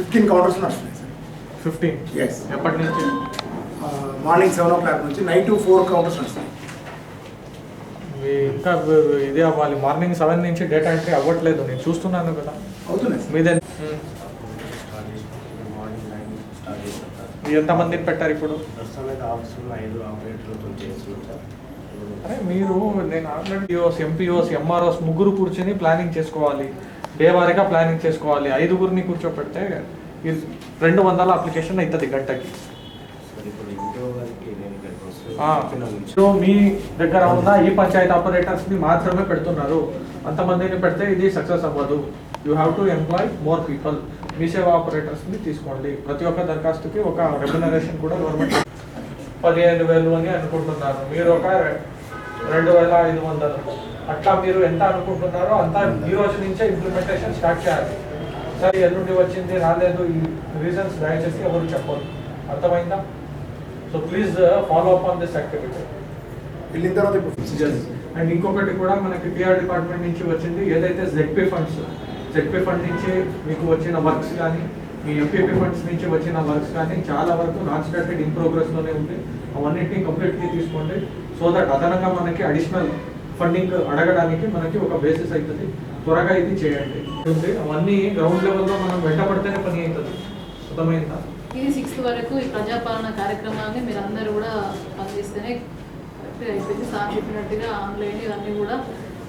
Fifteen counters నడుస్తున్నాయి sir. Fifteen yes ఎప్పటి నుంచి? మార్నింగ్ సెవెన్ ఓ క్లాక్ నుంచి నైట్ ఫోర్ కౌంటర్స్ నడుస్తున్నాయి. మీ ఇంకా వ- ఇదే అవ్వాలి. మార్నింగ్ సెవెన్ నుంచి డేటా ఎంట్రీ అవ్వట్లేదు. నేను చూస్తున్నాను కదా. అవుతున్నాయి సార్. మీదే. ఎంతమందిని పెట్టారు ఇప్పుడు? ప్రస్తుతం అయితే ఆఫీసులో ఐదు ఆపరేటర్లతో చేస్తున్నాం సార్. అరే మీరు నేను ఆల్రెడీఓస్ ఎంపీఓస్ ఎంఆర్ఓస్ ముగ్గురు కూర్చొని ప్లానింగ్ చేసుకోవాలి. డే వారీగా ప్లానింగ్ చేసుకోవాలి. ఐదుగురిని కూర్చోపెడితే రెండు వందల అప్లికేషన్ అవుతుంది గంటకి. సో మీ దగ్గర ఉన్న ఈ పంచాయత్ ఆపరేటర్స్ని మాత్రమే పెడుతున్నారు. అంతమందిని పెడితే ఇది సక్సెస్ అవ్వదు. You have to employ more people మీ సేవా ఆపరేటర్స్ని తీసుకోండి. ప్రతి ఒక్క దరఖాస్తుకి ఒక రెమ్యునరేషన్ కూడా గవర్నమెంట్ పదిహేను వేలు అని అనుకుంటున్నారు. మీరు ఒక రెండు వేల ఐదు వందలు. అట్లా మీరు ఎంత అనుకుంటున్నారో అంత ఈ రోజు నుంచే ఇంప్లిమెంటేషన్ స్టార్ట్ చేయాలి. సరే ఎల్లుండి వచ్చింది రాలేదు ఈ రీజన్స్ దయచేసి ఎవరు చెప్పరు. అర్థమైందా? So please follow up on this activity వెళ్ళిన తర్వాత అండ్ ఇంకొకటి కూడా మనకి పిఆర్ డిపార్ట్మెంట్ నుంచి వచ్చింది. ఏదైతే జెడ్పీ ఫండ్స్ జెడ్పీ ఫండ్ నుంచి మీకు వచ్చిన వర్క్స్ కానీ మీ ఎంపీపీ ఫండ్స్ నుంచి వచ్చిన వర్క్స్ కానీ చాలా వరకు నాట్ స్టార్టెడ్ ఇన్ ప్రోగ్రెస్లోనే ఉంది. అవన్నిటిని కంప్లీట్లీ తీసుకోండి. సో దట్ అదనంగా మనకి అడిషనల్ ఫండింగ్ అడగడానికి మనకి ఒక బేసిస్ అవుతుంది త్వరగా ఇది చేయండి. ఉంది అవన్నీ గ్రౌండ్ లెవెల్లో మనం వెంటబడితేనే పని అవుతుంది అర్థమైందా? ఇది సిక్స్త్ వరకు ఈ ప్రజాపాలన కార్యక్రమాన్ని మీరు అందరూ కూడా పనిచేస్తేనే కరెక్ట్గా అయిపోయింది. సార్ చెప్పినట్టుగా ఆన్లైన్ ఇవన్నీ కూడా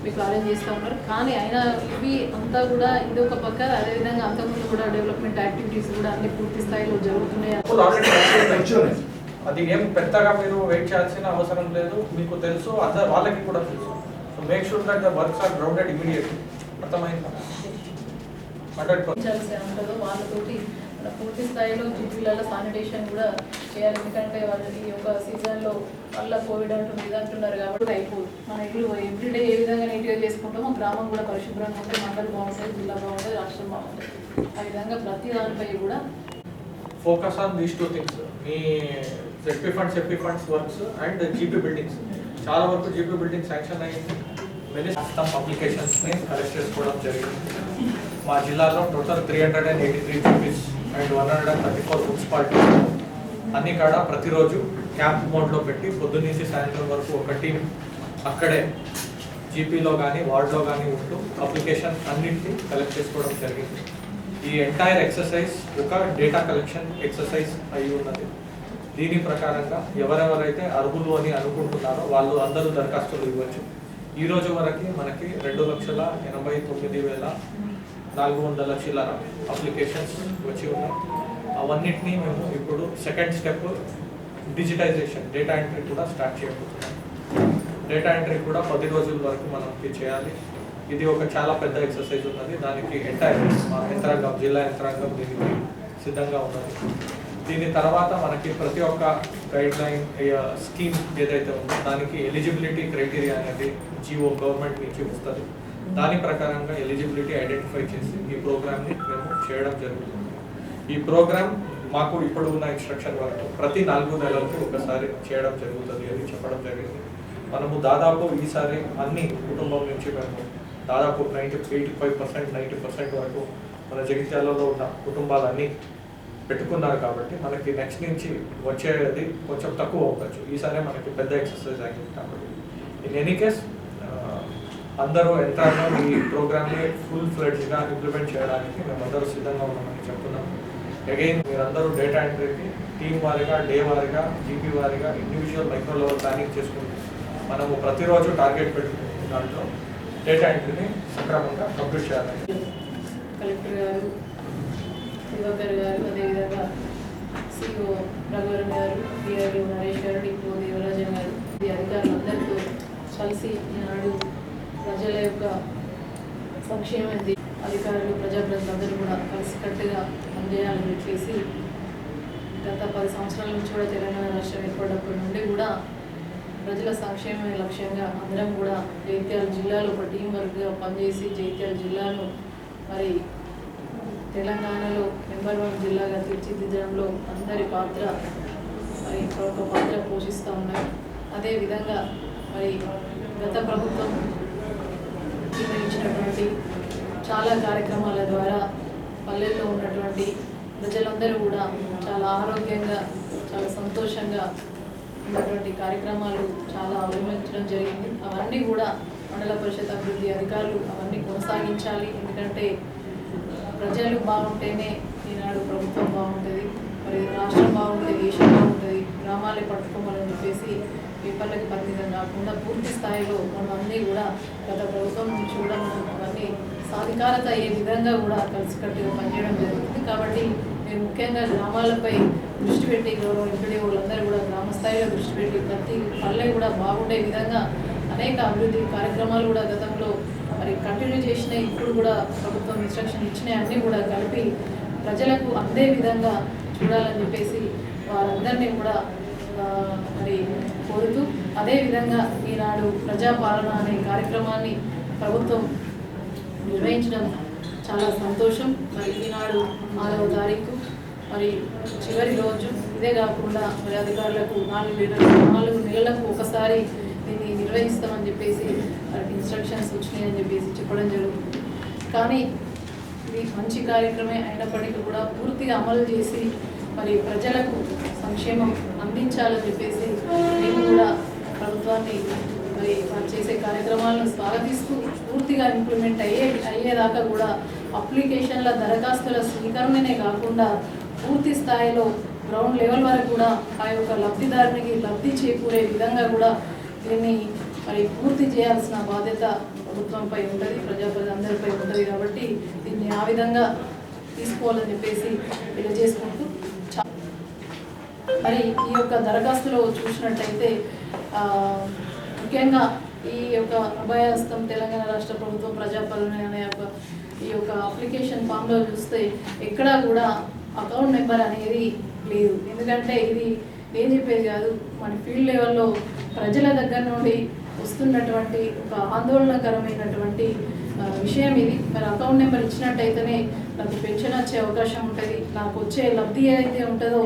మీకు అరేంజ్ చేస్తూ ఉన్నారు. కానీ అయినా ఇవి అంతా కూడా ఇది ఒక పక్క అదేవిధంగా అంతకుముందు కూడా డెవలప్మెంట్ యాక్టివిటీస్ కూడా అన్ని పూర్తి స్థాయిలో జరుగుతున్నాయి. అది ఏం పెద్దగా మీరు వెయిట్ చేయాల్సిన అవసరం లేదు. మీకు తెలుసు అందరు వాళ్ళకి కూడా తెలుసు. So make sure that the works are grounded immediately అర్థమైందా? హండ్రెడ్ వాళ్ళతోటి పూర్తి స్థాయిలో జిల్లాల శానిటేషన్ కూడా చేయాలి. ఎందుకంటే వాళ్ళకి ఈ యొక్క సీజన్లో మళ్ళీ కోవిడ్ అంటుంది ఇది అంటున్నారు కాబట్టి అయిపోదు. మన ఇల్లు ఎవ్రీడే ఏ విధంగా నీట్గా చేసుకుంటామో గ్రామం కూడా పరిశుభ్రంగా ఉంటే మండలి బాగుంటుంది జిల్లా బాగుంటుంది రాష్ట్రం బాగుంటుంది. ఆ విధంగా ప్రతి దానిపై కూడా focus on these two things me ZP funds ఎప్పీ funds works and GP buildings చాలా వరకు జీపీ బిల్డింగ్ శాంక్షన్ అయ్యింది. వెరీ మొత్తం అప్లికేషన్స్ని కలెక్ట్ చేసుకోవడం జరిగింది. మా జిల్లాలో total three hundred and eighty three GPs and one hundred and thirty four municipalities అన్ని కాడ ప్రతిరోజు క్యాంప్ మోడ్లో పెట్టి పొద్దున్న సాయంత్రం వరకు ఒక టీం అక్కడే జీపీలో కానీ వార్డులో కానీ ఉంటూ అప్లికేషన్ అన్నింటినీ కలెక్ట్ చేసుకోవడం జరిగింది. ఈ ఎంటైర్ ఎక్సర్సైజ్ ఒక డేటా కలెక్షన్ ఎక్సర్సైజ్ అయి ఉన్నది. దీని ప్రకారంగా ఎవరెవరైతే అర్హులు అని అనుకుంటున్నారో వాళ్ళు అందరూ దరఖాస్తులు ఇవ్వచ్చు. ఈ రోజు వరకు మనకి రెండు లక్షల ఎనభై తొమ్మిది వేల నాలుగు వందల చిల్లర అప్లికేషన్స్ వచ్చి ఉన్నాయి. అవన్నిటినీ మేము ఇప్పుడు second step digitization data entry కూడా స్టార్ట్ చేయబోతున్నాం. డేటా ఎంట్రీ కూడా పది రోజుల వరకు మనకి చేయాలి. ఇది ఒక చాలా పెద్ద ఎక్సర్సైజ్ ఉన్నది. దానికి ఎంటైర్ మా యంత్రాంగం జిల్లా యంత్రాంగం దీనికి సిద్ధంగా ఉన్నది. దీని తర్వాత మనకి ప్రతి ఒక్క గైడ్ లైన్ స్కీమ్ ఏదైతే ఉందో దానికి ఎలిజిబిలిటీ క్రైటీరియా అనేది జియో గవర్నమెంట్ నుంచి వస్తుంది. దాని ప్రకారంగా ఎలిజిబిలిటీ ఐడెంటిఫై చేసి ఈ ప్రోగ్రామ్ని మేము చేయడం జరుగుతుంది. ఈ ప్రోగ్రామ్ మాకు ఇప్పుడు ఉన్న ఇన్స్ట్రక్షన్ వరకు ప్రతి నాలుగు నెలలకు ఒకసారి చేయడం జరుగుతుంది అని చెప్పడం జరిగింది. మనము దాదాపు ఈసారి అన్ని కుటుంబం నుంచి మేము దాదాపు ninety eighty five percent ninety percent వరకు మన జగిత్యాలలో ఉన్న కుటుంబాలన్నీ పెట్టుకున్నారు కాబట్టి మనకి నెక్స్ట్ నుంచి వచ్చేది కొంచెం తక్కువ అవ్వచ్చు. ఈసారి మనకి పెద్ద ఎక్సర్సైజ్ అయింది కాబట్టి. ఇన్ ఎనీ కేస్ అందరూ ఎంత ఈ ప్రోగ్రామ్ని ఫుల్ ఫ్లెడ్జ్గా ఇంప్లిమెంట్ చేయడానికి మేమందరూ సిద్ధంగా ఉన్నామని చెప్తున్నాం. అగైన్ మీరందరూ డేటా ఎంట్రీకి టీం వారిగా డే వారిగా జీపీ వారిగా ఇండివిజువల్ మైక్రో లెవెల్ ప్లానింగ్ చేసుకుంటూ మనము ప్రతిరోజు టార్గెట్ పెట్టుకుంటున్న దాంట్లో డేటా ఎంట్రీని సక్రమంగా కంప్లీట్ చేయాలి. కలెక్టర్ గారు దివాకర్ గారు అదేవిధంగా సిఓ రఘువరం గారు డిఆర్డీఓ నరేష్ గారు డిపో దేవరాజన్ గారు ఈ అధికారులందరితో కలిసి ఈనాడు ప్రజల యొక్క సంక్షేమం అధికారులు అధికారులు ప్రజాప్రతినిధులందరూ కూడా కలిసికట్టుగా పనిచేయాలని చెప్పేసి గత పది సంవత్సరాల నుంచి కూడా తెలంగాణ రాష్ట్రం ఏర్పడినప్పటి నుండి కూడా ప్రజల సంక్షేమమే లక్ష్యంగా అందరం కూడా జైత్యాల జిల్లాలో ఒక టీం వర్క్గా పనిచేసి జైత్యాల జిల్లాను మరి తెలంగాణలో నెంబర్ వన్ జిల్లాగా తీర్చిదిద్దడంలో అందరి పాత్ర మరి ఒక పాత్ర పోషిస్తూ ఉన్నారు అదేవిధంగా మరి గత ప్రభుత్వం నిర్వహించినటువంటి చాలా కార్యక్రమాల ద్వారా పల్లెల్లో ఉన్నటువంటి ప్రజలందరూ కూడా చాలా ఆరోగ్యంగా చాలా సంతోషంగా ఉన్నటువంటి కార్యక్రమాలు చాలా అవలంబించడం జరిగింది. అవన్నీ కూడా మండల పరిషత్ అభివృద్ధి అధికారులు అవన్నీ కొనసాగించాలి. ఎందుకంటే ప్రజలు బాగుంటేనే ఈనాడు ప్రభుత్వం బాగుంటుంది మరి రాష్ట్రం బాగుంటుంది దేశం బాగుంటుంది గ్రామాలే పట్టుకోవాలని చెప్పేసి పేపర్లకి పరిమితం కాకుండా పూర్తి స్థాయిలో మనం అన్నీ కూడా గత ప్రభుత్వం నుంచి కూడా మనం అవన్నీ సాధికారత అయ్యే విధంగా కూడా కలిసికట్టుగా పనిచేయడం జరుగుతుంది. కాబట్టి మేము ముఖ్యంగా గ్రామాలపై దృష్టి పెట్టి గౌరవ ఎంపీడీ వాళ్ళందరూ కూడా గ్రామ స్థాయిలో దృష్టి పెట్టి ప్రతి పల్లె కూడా బాగుండే విధంగా అనేక అభివృద్ధి కార్యక్రమాలు కూడా గతంలో మరి కంటిన్యూ చేసిన ఇప్పుడు కూడా ప్రభుత్వం ఇన్స్ట్రక్షన్ ఇచ్చినాయి అన్నీ కూడా కలిపి ప్రజలకు అందే విధంగా చూడాలని చెప్పేసి వారందరినీ కూడా మరి కోరుతూ అదేవిధంగా ఈనాడు ప్రజాపాలన అనే కార్యక్రమాన్ని ప్రభుత్వం నిర్వహించడం చాలా సంతోషం. మరి ఈనాడు ఆరవ తారీఖు మరి చివరి రోజు. ఇదే కాకుండా మరి అధికారులకు నాలుగు నెలలకు నాలుగు నెలలకు ఒకసారి నిర్వహిస్తామని చెప్పేసి వాళ్ళకి ఇన్స్ట్రక్షన్స్ వచ్చినాయని చెప్పేసి చెప్పడం జరుగుతుంది. కానీ ఇది మంచి కార్యక్రమే అయినప్పటికీ కూడా పూర్తిగా అమలు చేసి మరి ప్రజలకు సంక్షేమం అందించాలని చెప్పేసి మేము కూడా ప్రభుత్వాన్ని మరి వారు చేసే కార్యక్రమాలను స్వాగతిస్తూ పూర్తిగా ఇంప్లిమెంట్ అయ్యే అయ్యేదాకా కూడా అప్లికేషన్ల దరఖాస్తుల స్వీకరణనే కాకుండా పూర్తి స్థాయిలో గ్రౌండ్ లెవెల్ వరకు కూడా ఆ యొక్క లబ్ధిదారునికి లబ్ధి చేకూరే విధంగా కూడా దీన్ని మరి పూర్తి చేయాల్సిన బాధ్యత ప్రభుత్వంపై ఉంటుంది ప్రజాప్రతినిధులందరిపై ఉంటుంది కాబట్టి దీన్ని ఆ విధంగా తీసుకోవాలని చెప్పేసి తెలియజేసుకుంటూ మరి ఈ యొక్క దరఖాస్తులో చూసినట్టయితే ముఖ్యంగా ఈ యొక్క అభయహస్తం తెలంగాణ రాష్ట్ర ప్రభుత్వం ప్రజాపాలన అనే యొక్క ఈ యొక్క అప్లికేషన్ ఫామ్లో చూస్తే ఎక్కడా కూడా అకౌంట్ నెంబర్ అనేది లేదు. ఎందుకంటే ఇది ఏం చెప్పేది కాదు. మన ఫీల్డ్ లెవెల్లో ప్రజల దగ్గర నుండి వస్తున్నటువంటి ఒక ఆందోళనకరమైనటువంటి విషయం ఇది. మరి అకౌంట్ నెంబర్ ఇచ్చినట్టయితేనే నాకు పెన్షన్ వచ్చే అవకాశం ఉంటుంది. నాకు వచ్చే లబ్ధి ఏదైతే ఉంటుందో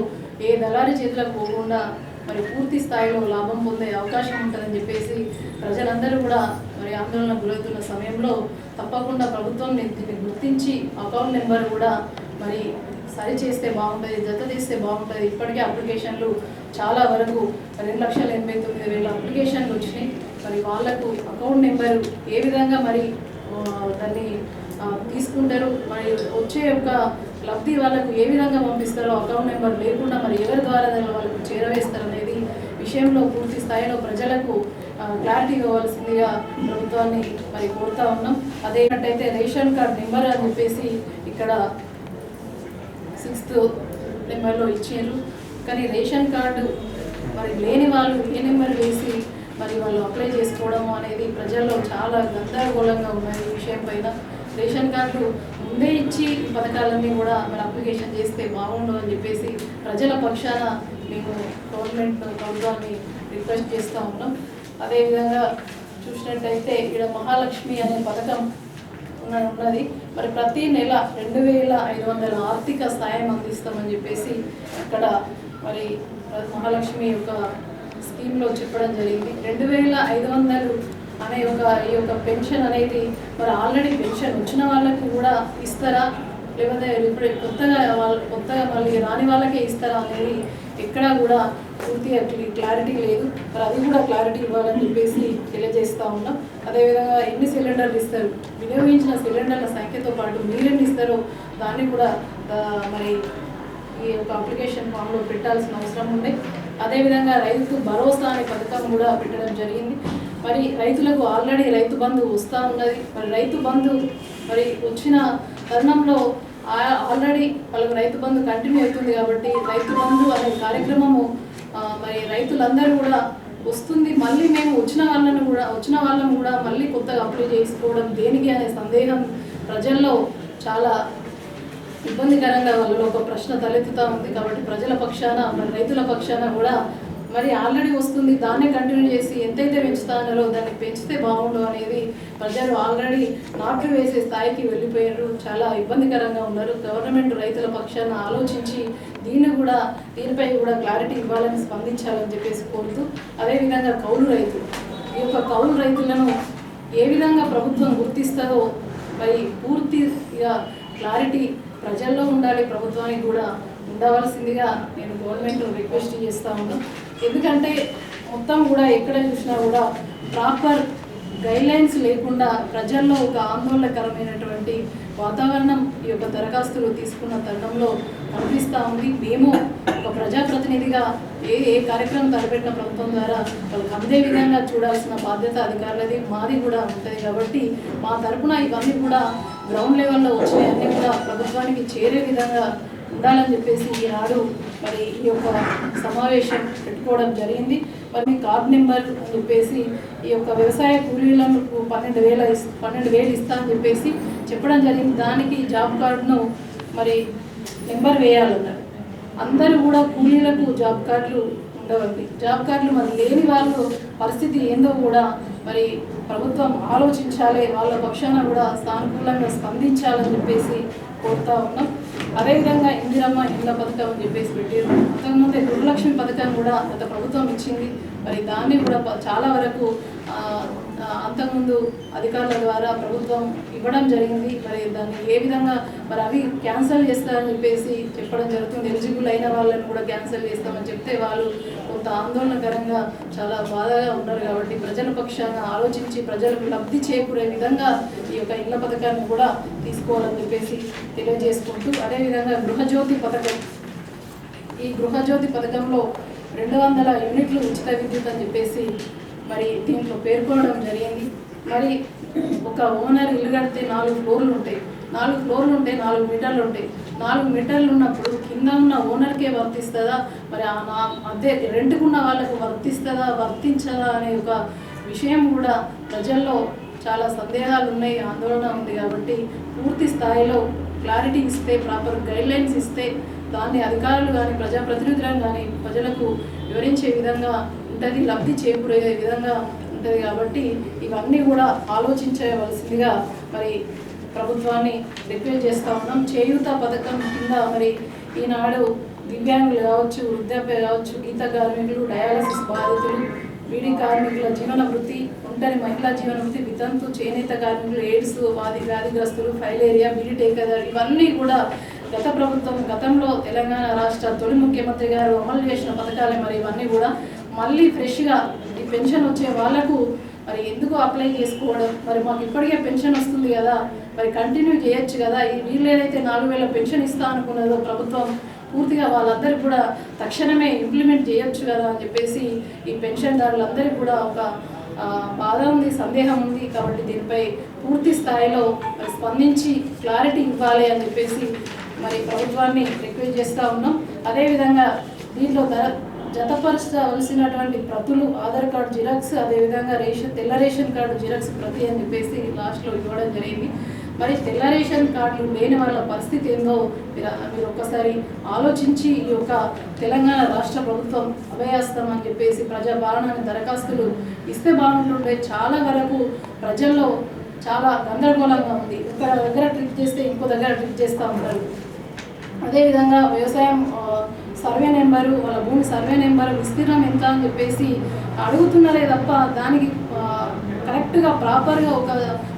ఏ దళారి చేతులకు పోకుండా మరి పూర్తి స్థాయిలో లాభం పొందే అవకాశం ఉంటుందని చెప్పేసి ప్రజలందరూ కూడా మరి ఆందోళన గురవుతున్న సమయంలో తప్పకుండా ప్రభుత్వం దీన్ని గుర్తించి అకౌంట్ నెంబర్ కూడా మరి సరి చేస్తే బాగుంటుంది జత తీస్తే బాగుంటుంది. ఇప్పటికే అప్లికేషన్లు చాలా వరకు రెండు లక్షల ఎనభై తొమ్మిది వేల అప్లికేషన్లు వచ్చినాయి. మరి వాళ్ళకు అకౌంట్ నెంబరు ఏ విధంగా మరి దాన్ని తీసుకుంటారు మరి వచ్చే యొక్క లబ్ధి వాళ్ళకు ఏ విధంగా పంపిస్తారో అకౌంట్ నెంబర్ లేకుండా మరి ఎవరి ద్వారా వాళ్ళకు చేరవేస్తారు అనేది విషయంలో పూర్తి స్థాయిలో ప్రజలకు క్లారిటీ ఇవ్వవలసిందిగా ప్రభుత్వాన్ని మరి కోరుతా ఉన్నాం. అదేంటైతే రేషన్ కార్డ్ నెంబర్ అని చెప్పేసి ఇక్కడ సిక్స్త్ నెంబర్లో ఇచ్చారు. కానీ రేషన్ కార్డు మరి లేని వాళ్ళు ఏ నెంబర్ వేసి మరి వాళ్ళు అప్లై చేసుకోవడం అనేది ప్రజల్లో చాలా గందరగోళంగా ఉన్నాయి ఈ విషయం పైన. రేషన్ కార్డు ముందే ఇచ్చి ఈ పథకాలన్నీ కూడా మరి అప్లికేషన్ చేస్తే బాగుండు అని చెప్పేసి ప్రజల పక్షాన మేము గవర్నమెంట్ ప్రభుత్వాన్ని రిక్వెస్ట్ చేస్తూ ఉన్నాం. అదేవిధంగా చూసినట్టయితే ఇక్కడ మహాలక్ష్మి అనే పథకం ఉన్నది మరి ప్రతి నెల రెండు వేల ఐదు వందల ఆర్థిక సాయం అందిస్తామని చెప్పేసి ఇక్కడ మరి మహాలక్ష్మి యొక్క స్కీమ్లో చెప్పడం జరిగింది. రెండు వేల ఐదు వందలు అనే ఒక ఈ యొక్క పెన్షన్ అనేది మరి ఆల్రెడీ పెన్షన్ వచ్చిన వాళ్ళకి కూడా ఇస్తారా? లేకపోతే ఇప్పుడు కొత్తగా వాళ్ళ కొత్తగా మళ్ళీ రాని వాళ్ళకే ఇస్తారా అనేది ఎక్కడా కూడా పూర్తిగా క్లి- క్లారిటీ లేదు. మరి అది కూడా క్లారిటీ ఇవ్వాలని చెప్పేసి తెలియజేస్తూ ఉన్నాం. అదేవిధంగా ఎన్ని సిలిండర్లు ఇస్తారు? వినియోగించిన సిలిండర్ల సంఖ్యతో పాటు మీరెన్ని ఇస్తారో దాన్ని కూడా మరి ఈ యొక్క అప్లికేషన్ ఫామ్లో పెట్టాల్సిన అవసరం ఉంది. అదేవిధంగా రైతు భరోసా అనే పథకం కూడా పెట్టడం జరిగింది. మరి రైతులకు ఆల్రెడీ రైతు బంధు వస్తూ ఉన్నది. మరి రైతు బంధు మరి వచ్చిన తరుణంలో ఆల్రెడీ వాళ్ళకి రైతు బంధు కంటిన్యూ అవుతుంది కాబట్టి రైతు బంధు అనే కార్యక్రమము మరి రైతులందరూ కూడా వస్తుంది. మళ్ళీ మేము వచ్చిన వాళ్ళను కూడా వచ్చిన వాళ్ళని కూడా మళ్ళీ కొత్తగా అప్లై చేసుకోవడం దేనికి అనే సందేహం ప్రజల్లో చాలా ఇబ్బందికరంగా వాళ్ళలో ఒక ప్రశ్న తలెత్తుతూ ఉంది. కాబట్టి ప్రజల పక్షాన మరి రైతుల పక్షాన కూడా మరి ఆల్రెడీ వస్తుంది. దాన్నే కంటిన్యూ చేసి ఎంతైతే పెంచుతానో దాన్ని పెంచితే బాగుండు అనేది ప్రజలు ఆల్రెడీ నాట్లు వేసే స్థాయికి వెళ్ళిపోయారు. చాలా ఇబ్బందికరంగా ఉన్నారు. గవర్నమెంట్ రైతుల పక్షాన ఆలోచించి దీన్ని కూడా దీనిపై కూడా క్లారిటీ ఇవ్వాలని స్పందించాలని చెప్పేసి కోరుతూ అదేవిధంగా కౌలు రైతులు. ఈ యొక్క కౌలు రైతులను ఏ విధంగా ప్రభుత్వం గుర్తిస్తుందో మరి పూర్తిగా క్లారిటీ ప్రజల్లో ఉండాలి. ప్రభుత్వానికి కూడా ఉండవలసిందిగా నేను గవర్నమెంట్ రిక్వెస్ట్ చేస్తా ఉన్నాను. ఎందుకంటే మొత్తం కూడా ఎక్కడ చూసినా కూడా ప్రాపర్ గైడ్లైన్స్ లేకుండా ప్రజల్లో ఒక ఆందోళనకరమైనటువంటి వాతావరణం ఈ యొక్క దరఖాస్తులు తీసుకున్న తరుణంలో కనిపిస్తూ ఉంది. మేము ఒక ప్రజాప్రతినిధిగా ఏ ఏ కార్యక్రమం తలపెట్టిన ప్రభుత్వం ద్వారా వాళ్ళకి అందే విధంగా చూడాల్సిన బాధ్యత అధికారులది మాది కూడా ఉంటుంది కాబట్టి మా తరపున ఇవన్నీ కూడా గ్రౌండ్ లెవెల్లో వచ్చినాయి. అన్నీ కూడా ప్రభుత్వానికి చేరే విధంగా ఉండాలని చెప్పేసి ఈనాడు మరి ఈ యొక్క సమావేశం పెట్టుకోవడం జరిగింది. మరి మీ కార్డ్ నెంబర్ అని చెప్పేసి ఈ యొక్క వ్యవసాయ కూలీలకు పన్నెండు వేల పన్నెండు వేలు ఇస్తా అని చెప్పేసి చెప్పడం జరిగింది. దానికి జాబ్ కార్డును మరి నెంబర్ వేయాలన్నారు అందరూ కూడా కూలీలకు జాబ్ కార్డులు ఉండవండి. జాబ్ కార్డులు మరి లేని వాళ్ళు పరిస్థితి ఏందో కూడా మరి ప్రభుత్వం ఆలోచించాలి. వాళ్ళ పక్షాన కూడా సానుకూలంగా స్పందించాలని చెప్పేసి కోరుతా ఉన్నాం. అదేవిధంగా ఇందిరమ్మ ఇళ్ళ పథకం అని చెప్పేసి పెట్టారు. అంతకుముందే గురులక్ష్మి పథకం కూడా గత ప్రభుత్వం ఇచ్చింది. మరి దాన్ని కూడా చాలా వరకు అంతకుముందు అధికారుల ద్వారా ప్రభుత్వం ఇవ్వడం జరిగింది. మరి దాన్ని ఏ విధంగా మరి అవి క్యాన్సిల్ చేస్తారని చెప్పేసి చెప్పడం జరుగుతుంది. ఎలిజిబుల్ అయిన వాళ్ళని కూడా క్యాన్సిల్ చేస్తామని చెప్తే వాళ్ళు కొంత ఆందోళనకరంగా చాలా బాధగా ఉన్నారు కాబట్టి ప్రజల పక్షాన ఆలోచించి ప్రజలకు లబ్ధి చేకూరే విధంగా ఈ యొక్క ఇళ్ళ పథకాన్ని కూడా తీసుకోవాలని చెప్పేసి తెలియజేసుకుంటూ అదేవిధంగా గృహజ్యోతి పథకం. ఈ గృహజ్యోతి పథకంలో రెండు వందల యూనిట్లు ఉచిత విద్యుత్ అని చెప్పేసి మరి దీంట్లో పేర్కొనడం జరిగింది. మరి ఒక ఓనర్ ఇల్లు కడితే నాలుగు ఫ్లోర్లు ఉంటాయి. నాలుగు ఫ్లోర్లు ఉంటాయి నాలుగు మీటర్లు ఉంటాయి. నాలుగు మీటర్లు ఉన్నప్పుడు కింద ఉన్న ఓనర్కే వర్తిస్తుందా? మరి ఆ నా అదే రెంట్కున్న వాళ్ళకు వర్తిస్తుందా? వర్తించదా? అనే ఒక విషయం కూడా ప్రజల్లో చాలా సందేహాలు ఉన్నాయి. ఆందోళన ఉంది కాబట్టి పూర్తి స్థాయిలో క్లారిటీ ఇస్తే ప్రాపర్ గైడ్లైన్స్ ఇస్తే దాన్ని అధికారులు కానీ ప్రజాప్రతినిధులను కానీ ప్రజలకు వివరించే విధంగా ఉంటుంది లబ్ధి చేకూరే విధంగా ఉంటుంది కాబట్టి ఇవన్నీ కూడా ఆలోచించవలసిందిగా మరి ప్రభుత్వాన్ని రిక్వెస్ట్ చేస్తూ ఉన్నాం. చేయూత పథకం కింద మరి ఈనాడు దివ్యాంగులు కావచ్చు వృద్ధాప్య కావచ్చు గీత కార్మికులు డయాలసిస్ బాధితులు బీడీ కార్మికుల జీవన వృత్తి ఒంటరి మహిళా జీవన వృత్తి వితంతు చేనేత కార్మికులు ఎయిడ్స్ వాది వ్యాధిగ్రస్తులు ఫైలేరియా బీడీ టేకదారు ఇవన్నీ కూడా గత ప్రభుత్వం గతంలో తెలంగాణ రాష్ట్ర తొలి ముఖ్యమంత్రి గారు అమలు చేసిన పథకాలే మరి ఇవన్నీ కూడా మళ్ళీ ఫ్రెష్గా ఈ పెన్షన్ వచ్చే వాళ్ళకు మరి ఎందుకు అప్లై చేసుకోవడం? మరి మాకు ఇప్పటికే పెన్షన్ వస్తుంది కదా మరి కంటిన్యూ చేయొచ్చు కదా? ఈ వీళ్ళు ఏదైతే నాలుగు వేల పెన్షన్ ఇస్తా అనుకున్నదో ప్రభుత్వం పూర్తిగా వాళ్ళందరికీ కూడా తక్షణమే ఇంప్లిమెంట్ చేయొచ్చు కదా అని చెప్పేసి ఈ పెన్షన్దారులందరికీ కూడా ఒక బాధ ఉంది సందేహం ఉంది. కాబట్టి దీనిపై పూర్తి స్థాయిలో మరి స్పందించి క్లారిటీ ఇవ్వాలి అని చెప్పేసి మరి ప్రభుత్వాన్ని రిక్వెస్ట్ చేస్తూ ఉన్నాం. అదేవిధంగా దీంట్లో ధర జతపరచవలసినటువంటి ప్రతులు ఆధార్ కార్డు జిరాక్స్ అదేవిధంగా రేషన్ తెల్ల రేషన్ కార్డు జిరాక్స్ ప్రతి అని చెప్పేసి లాస్ట్లో ఇవ్వడం జరిగింది. మరి తెల్ల రేషన్ కార్డులు లేని వాళ్ళ పరిస్థితి ఏందో మీరు మీరు ఒక్కసారి ఆలోచించి ఈ యొక్క తెలంగాణ రాష్ట్ర ప్రభుత్వం అభయాస్తం అని చెప్పేసి ప్రజాపాలన దరఖాస్తులు ఇస్తే బాగుంటుంటే చాలా వరకు ప్రజల్లో చాలా గందరగోళంగా ఉంది. ఒక దగ్గర ట్రిప్ చేస్తే ఇంకో దగ్గర ట్రిప్ చేస్తూ ఉంటారు. అదేవిధంగా వ్యవసాయం సర్వే నెంబరు వాళ్ళ భూమి సర్వే నెంబరు విస్తీర్ణం ఎంత అని చెప్పేసి అడుగుతున్నారే తప్ప దానికి కరెక్ట్గా ప్రాపర్గా ఒక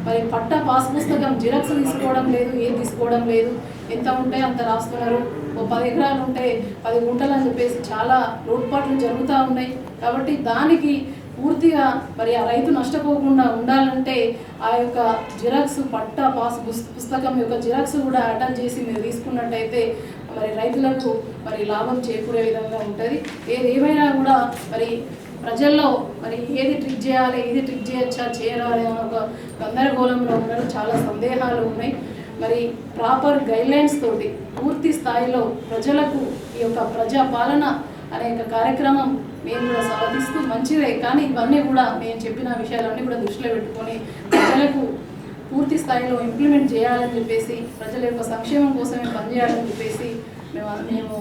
మరి పట్ట పాస్ పుస్తకం జిరాక్స్ తీసుకోవడం లేదు ఏం తీసుకోవడం లేదు ఎంత ఉంటే అంత రాస్తున్నారు ఓ పది ఎకరాలు ఉంటే పది గుంటలు అని చెప్పేసి చాలా లోటుపాట్లు జరుగుతూ ఉన్నాయి. కాబట్టి దానికి పూర్తిగా మరి ఆ రైతు నష్టపోకుండా ఉండాలంటే ఆ యొక్క జిరాక్స్ పట్ట పాస్ పుస్తకం యొక్క జిరాక్స్ కూడా అటాచ్ చేసి మీరు తీసుకున్నట్టయితే మరి రైతులకు మరి లాభం చేకూరే విధంగా ఉంటుంది. ఏది ఏమైనా కూడా మరి ప్రజల్లో మరి ఏది ట్రిక్ చేయాలి ఏది ట్రిక్ చేయొచ్చా చేయరా అనే ఒక గందరగోళంలో ఉండడం చాలా సందేహాలు ఉన్నాయి. మరి ప్రాపర్ గైడ్లైన్స్ తోటి పూర్తి స్థాయిలో ప్రజలకు ఈ యొక్క ప్రజా పాలన అనే ఒక కార్యక్రమం మేము కూడా సాధిస్తూ మంచిదే కానీ ఇవన్నీ కూడా మేము చెప్పిన విషయాలన్నీ కూడా దృష్టిలో పెట్టుకొని ప్రజలకు పూర్తి స్థాయిలో ఇంప్లిమెంట్ చేయాలని చెప్పేసి ప్రజల యొక్క సంక్షేమం కోసమే పనిచేయాలని చెప్పేసి మేము మేము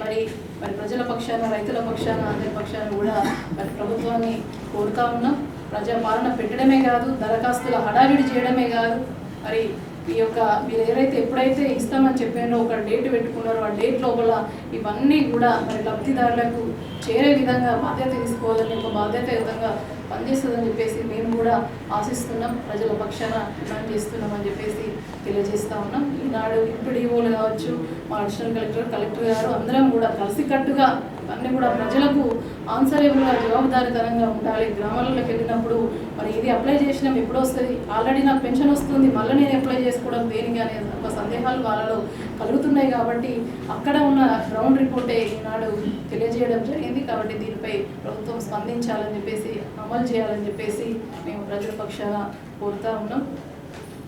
మరి మరి ప్రజల పక్షాన రైతుల పక్షాన అందరి పక్షాన కూడా మరి ప్రభుత్వాన్ని కోరుతా ఉన్నాం. ప్రజా పాలన పెట్టడమే కాదు దరఖాస్తుల హడావిడి చేయడమే కాదు మరి ఈ యొక్క మీరు ఏదైతే ఎప్పుడైతే ఇస్తామని చెప్పారో ఒక డేట్ పెట్టుకున్నారో ఆ డేట్ లోపల ఇవన్నీ కూడా మరి లబ్ధిదారులకు చేరే విధంగా బాధ్యత తీసుకోవాలని ఒక బాధ్యతాయుతంగా పనిచేస్తుందని చెప్పేసి మేము కూడా ఆశిస్తున్నాం. ప్రజల పక్షాన డిమాండ్ చేస్తున్నామని చెప్పేసి తెలియజేస్తా ఉన్నాం. ఈనాడు ఇప్పుడు ఈవోలు కావచ్చు మా అడిషనల్ కలెక్టర్ కలెక్టర్ గారు అందరం కూడా కలిసికట్టుగా అన్నీ కూడా ప్రజలకు ఆన్సరేబుల్గా జవాబుదారితరంగా ఉండాలి. గ్రామాలలోకి వెళ్ళినప్పుడు మరి ఇది అప్లై చేసినాం ఎప్పుడు వస్తుంది? ఆల్రెడీ నాకు పెన్షన్ వస్తుంది మళ్ళీ నేను అప్లై చేసుకోవడం దేనికి అనే ఒక సందేహాలు వాళ్ళలో కలుగుతున్నాయి కాబట్టి అక్కడ ఉన్న గ్రౌండ్ రిపోర్టే ఈనాడు తెలియజేయడం జరిగింది. కాబట్టి దీనిపై ప్రభుత్వం స్పందించాలని చెప్పేసి అమలు చేయాలని చెప్పేసి మేము ప్రజల పక్షాన కోరుతా ఉన్నాం.